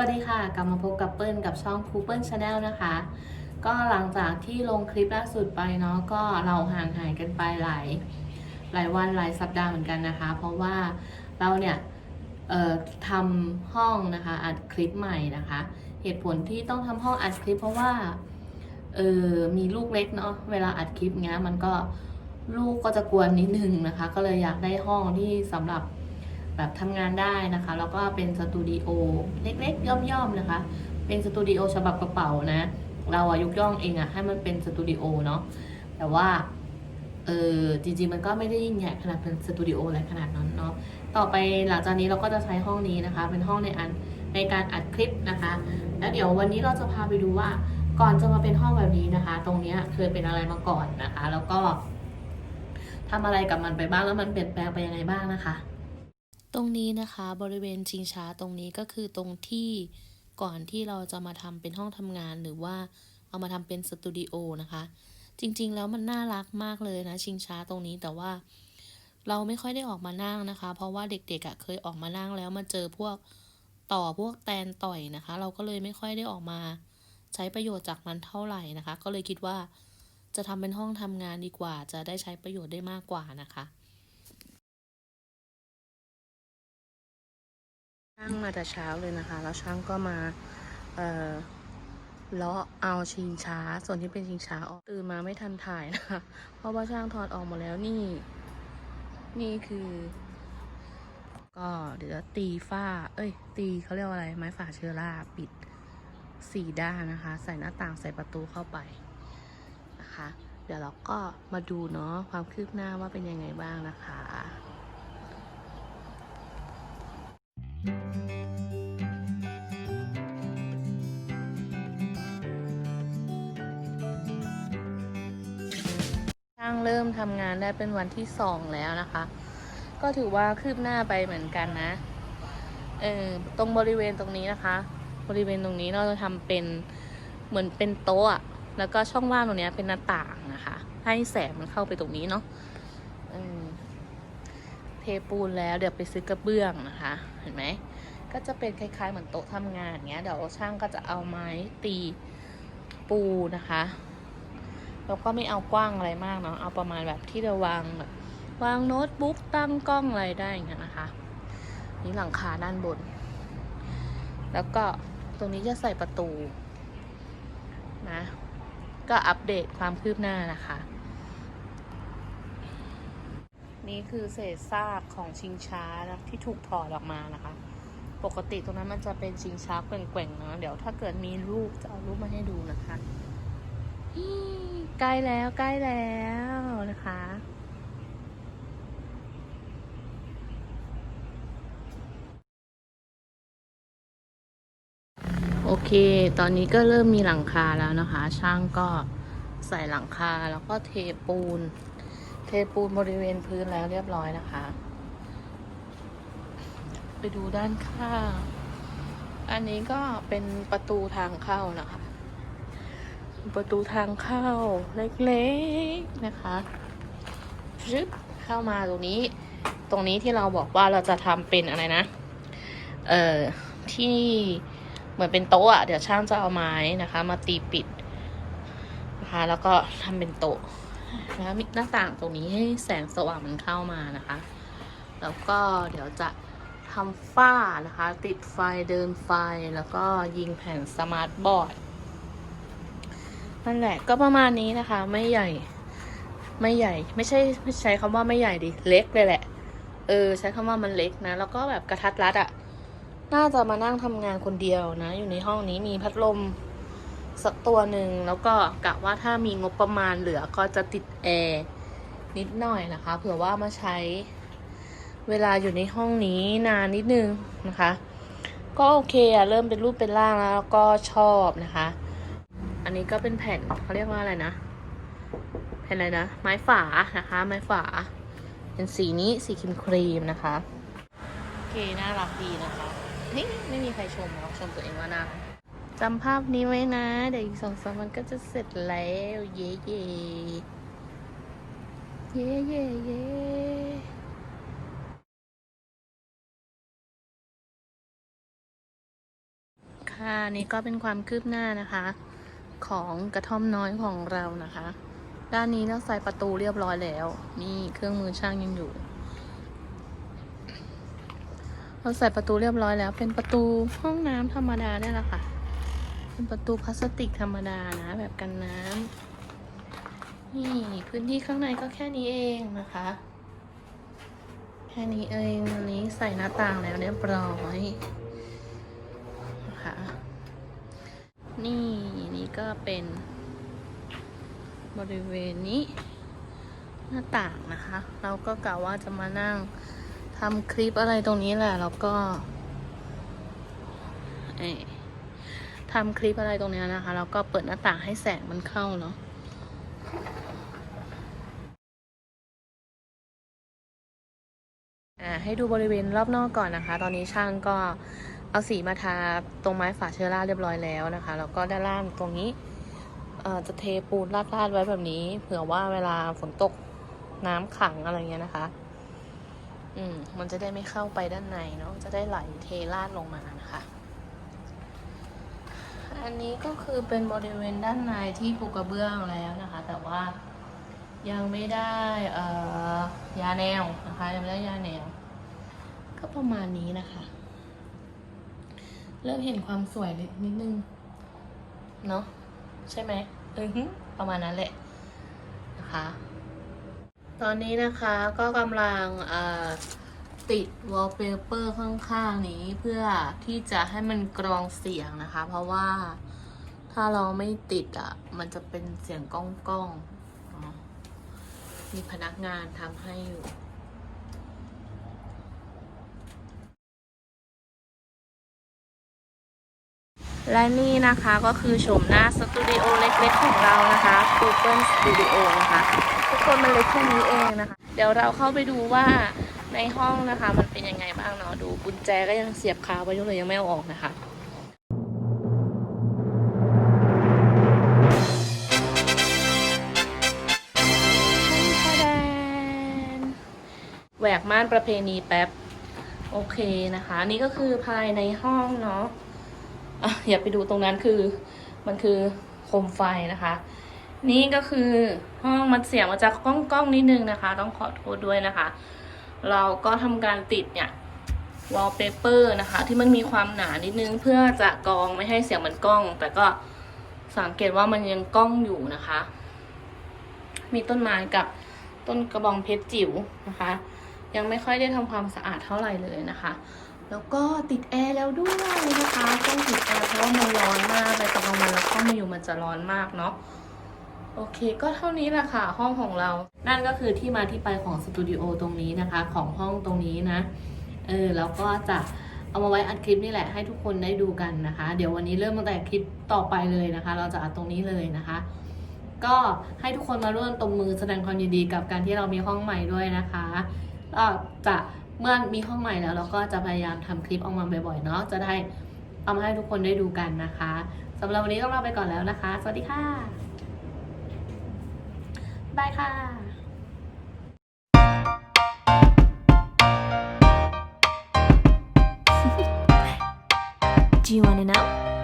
วัสดีค่ะ กลับมาพบกับเปิ้ลกับช่องคูเปิ้ลชาแนลนะคะ ก็หลังจากที่ลงคลิปล่าสุดไปเนาะก็เราห่างหายกันไปหลายหลายวันหลายสัปดาห์เหมือนกันนะคะ เพราะว่าเราเนี่ยทำห้องนะคะอัดคลิปใหม่นะคะ เหตุผลที่ต้องทำห้องอัดคลิปเพราะว่าเออมีลูกเล็กเนาะเวลาอัดคลิปเงี้ยมันก็ลูกก็จะกวนนิดนึงนะคะ ก็เลยอยากได้ห้องที่สำหรับ แบบทำงานได้นะคะ แล้วก็เป็นสตูดิโอเล็กๆ ย่อมๆนะคะ เป็นสตูดิโอฉบับกระเป๋านะ เราอะยกย่องเองอะให้มันเป็นสตูดิโอเนาะแต่ว่าเออจริงๆมันก็ไม่ได้ยิ่งใหญ่ขนาดเป็นสตูดิโออะไรขนาดนั้นเนาะต่อไปหลังจากนี้เราก็จะใช้ห้องนี้นะคะ เป็นห้องในอันในการอัดคลิปนะคะ แล้วเดี๋ยววันนี้เราจะพาไปดูว่าก่อนจะมาเป็นห้องแบบนี้นะคะ ตรงนี้เคยเป็นอะไรมาก่อนนะคะ แล้วก็ทำอะไรกับมันไปบ้างแล้วมันเปลี่ยนแปลงไปยังไงบ้างนะคะ ตรงนี้นะคะบริเวณชิงช้าตรงนี้ก็คือตรงที่ก่อนที่เราจะมาทำเป็นห้องทำงานหรือว่าเอามาทำเป็นสตูดิโอนะคะ จริงๆ แล้วมันน่ารักมากเลยนะชิงช้าตรงนี้แต่ว่า เราไม่ค่อยได้ออกมานั่งนะคะ เพราะว่าเด็กๆเคยออกมานั่งแล้วมาเจอพวกต่อพวกแตนต่อยนะคะ เราก็เลยไม่ค่อยได้ออกมา ใช้ประโยชน์จากมันเท่าไหร่นะคะ ก็เลยคิดว่าจะทำเป็นห้องทำงานดีกว่า จะได้ใช้ประโยชน์ได้มากกว่านะคะ ช่างมาแต่เช้าเลยนะคะ แล้วช่างก็มาเอ่อเลาะเอาชิงช้า ส่วนที่เป็นชิงช้าออกตื่นมาไม่ทันถ่ายนะคะ เพราะว่าช่างถอดออกหมดแล้วนี่ นี่คือ ก็เดี๋ยวตีฝ้า เอ้ย ตีเขาเรียกว่าอะไร ไม้ฝาเชื้อราปิดสี่ด้านนะคะ ใส่หน้าต่างใส่ประตูเข้าไปนะคะ เดี๋ยวเราก็มาดูเนาะความคืบหน้าว่าเป็นยังไงบ้างนะคะางเริ่มทำงานได้เป็นวันที่สองแล้วนะคะ ก็ถือว่าคืบหน้าไปเหมือนกันนะ เออตรงบริเวณตรงนี้นะคะ บริเวณตรงนี้เราจะทำเป็นเหมือนเป็นโต๊ะแล้วก็ช่องว่างตรงนี้เป็นหน้าต่างนะคะ ให้แสงมันเข้าไปตรงนี้เนาะเออเทปูนแล้วเดี๋ยวไปซื้อกระเบื้องนะคะ เห็นไหมก็จะเป็นคล้ายๆเหมือนโต๊ะทำงานเงี้ยเดี๋ยวช่างก็จะเอาไม้ตีปูนะคะ แล้วก็ไม่เอากว้างอะไรมากเนาะเอาประมาณแบบที่เราวางแบบวางโน้ตบุ๊กตั้งกล้องอะไรได้อย่างเงี้ยนะคะ นี่หลังคาด้านบน แล้วก็ตรงนี้จะใส่ประตูนะก็อัปเดตความคืบหน้านะคะ นี่คือเศษซากของชิงช้านะที่ถูกถอดออกมานะคะ ปกติตรงนั้นมันจะเป็นชิงช้าแกว่งๆเนาะเดี๋ยวถ้าเกิดมีรูปจะเอารูปมาให้ดูนะคะ ใกล้แล้วใกล้แล้วนะคะ โอเค ตอนนี้ก็เริ่มมีหลังคาแล้วนะคะ ช่างก็ใส่หลังคาแล้วก็เทปูน เทปูนบริเวณพื้นแล้วเรียบร้อยนะคะ ไปดูด้านข้าง อันนี้ก็เป็นประตูทางเข้านะคะ ประตูทางเข้าเล็กๆนะคะชึบเข้ามาตรงนี้ ตรงนี้ที่เราบอกว่าเราจะทำเป็นอะไรนะ เอ่อ ที่เหมือนเป็นโต๊ะอะเดี๋ยวช่างจะเอาไม้นะคะ มาตีปิดนะคะแล้วก็ทำเป็นโต๊ะแล้วมีหน้าต่างตรงนี้ให้แสงสว่างมันเข้ามานะคะ แล้วก็เดี๋ยวจะทำฝ้านะคะ ติดไฟเดินไฟแล้วก็ยิงแผ่นสมาร์ทบอร์ด นั่นแหละก็ประมาณนี้นะคะ ไม่ใหญ่ ไม่ใหญ่ ไม่ใช่ไม่ใช้คำว่าไม่ใหญ่ดิเล็กเลยแหละ เออ ใช้คำว่ามันเล็กนะ แล้วก็แบบกระทัดรัดอะ่ะน่าจะมานั่งทำงานคนเดียวนะ อยู่ในห้องนี้มีพัดลมสักตัวหนึ่งแล้วก็กะว่าถ้ามีงบประมาณเหลือก็จะติดแอร์นิดหน่อยนะคะ เผื่อว่ามาใช้เวลาอยู่ในห้องนี้นานนิดนึงนะคะ ก็โอเคอะเริ่มเป็นรูปเป็นร่างแล้วก็ชอบนะคะ อันนี้ก็เป็นแผ่นเขาเรียกว่าอะไรนะ แผ่นอะไรนะ ไม้ฝานะคะ ไม้ฝา เป็นสีนี้สีครีมครีมนะคะ โอเค น่ารักดีนะคะนี่ไม่มีใครชมหรอกชมตัวเองว่าน่ารักจำภาพนี้ไว้นะ เดี๋ยวอีกสองสามวันก็จะเสร็จแล้ว เย่เย่เย่เย่เย่ค่ะนี่ก็เป็นความคืบหน้านะคะ ของกระท่อมน้อยของเรานะคะ ด้านนี้เราใส่ประตูเรียบร้อยแล้ว นี่เครื่องมือช่างยังอยู่ เราใส่ประตูเรียบร้อยแล้ว เป็นประตูห้องน้ำธรรมดาเนี่แหละค่ะ เป็นประตูพลาสติกธรรมดานะ แบบกันน้ำนี่พื้นที่ข้างในก็แค่นี้เองนะคะแค่นี้เองอันนี้ใส่หน้าต่างแล้วเรียบร้อยนะคะนี่ นี่ก็เป็น บริเวณนี้ หน้าต่างนะคะ เราก็กะว่าจะมานั่งทำคลิปอะไรตรงนี้แหละ แล้วก็ทำคลิปอะไรตรงเนี้ยนะคะ แล้วก็เปิดหน้าต่างให้แสงมันเข้าเนาะอ่าให้ดูบริเวณรอบนอกก่อนนะคะ ตอนนี้ช่างก็ เอาสีมาทาตรงไม้ฝาเชื้อราเรียบร้อยแล้วนะคะ แล้วก็ด้านล่างตรงนี้เอ่อจะเทปูนราดๆไว้แบบนี้ เผื่อว่าเวลาฝนตกน้ำขังอะไรเงี้ยนะคะ อืม มันจะได้ไม่เข้าไปด้านในเนาะ จะได้ไหลเทราดลงมานะคะ อันนี้ก็คือเป็นบริเวณด้านในที่ปูกระเบื้องแล้วนะคะ แต่ว่ายังไม่ได้เอ่อยาแนวนะคะ ยังไม่ได้ยาแนว ก็ประมาณนี้นะคะ เริ่มเห็นความสวยนิดนึง เนาะใช่ไหมเออฮึประมาณนั้นแหละนะคะ ตอนนี้นะคะก็กำลังเอ่อติดวอลเปเปอร์ข้างๆนี้เพื่อที่จะให้มันกรองเสียงนะคะ เพราะว่าถ้าเราไม่ติดอะ มันจะเป็นเสียงก้องก้องๆเนาะมีพนักงานทำให้อยู่ และนี่นะคะก็คือโฉมหน้าสตูดิโอเล็กๆของเรานะคะ Google Studio นะคะ ทุกคนมันเล็กแค่นี้เองนะคะ เดี๋ยวเราเข้าไปดูว่าในห้องนะคะ มันเป็นยังไงบ้างเนาะดูกุญแจก็ยังเสียบคาไว้อยู่เลยยังไม่เอาออกนะคะแหวกม่านประเพณีแป๊บ โอเคนะคะ นี่ก็คือภายในห้องเนาะ อย่าไปดูตรงนั้นคือมันคือโคมไฟนะคะ นี่ก็คือห้องมันเสียงมาจากกล้องกล้องนิดนึงนะคะ ต้องขอโทษด้วยนะคะ เราก็ทำการติดเนี่ยวอลเปเปอร์นะคะ ที่มันมีความหนานิดนึงเพื่อจะกรองไม่ให้เสียงมันกล้อง แต่ก็สังเกตว่ามันยังกล้องอยู่นะคะ มีต้นไม้กับต้นกระบองเพชรจิ๋วนะคะ ยังไม่ค่อยได้ทำความสะอาดเท่าไหร่เลยนะคะ แล้วก็ติดแอร์แล้วด้วยนะคะต้องติดแอร์เพราะว่ามันร้อนมากไปตอนกลางวันแล้วเข้ามาอยู่มันจะร้อนมากเนาะโอเค ก็เท่านี้แหละค่ะ ห้องของเรา นั่นก็คือที่มาที่ไปของสตูดิโอตรงนี้นะคะ ของห้องตรงนี้นะเออแล้วก็จะเอามาไว้อัดคลิปนี่แหละให้ทุกคนได้ดูกันนะคะ เดี๋ยววันนี้เริ่มตั้งแต่คลิปต่อไปเลยนะคะ เราจะอัดตรงนี้เลยนะคะ ก็ให้ทุกคนมาร่วมตบมือแสดงความยินดีกับการที่เรามีห้องใหม่ด้วยนะคะก็จะ เมื่อมีห้องใหม่แล้วเราก็จะพยายามทำคลิปออกมาบ่อยๆเนาะจะได้เอามาให้ทุกคนได้ดูกันนะคะสำหรับวันนี้ต้องลาไปก่อนแล้วนะคะ สวัสดีค่ะบายค่ะ Do you want to know?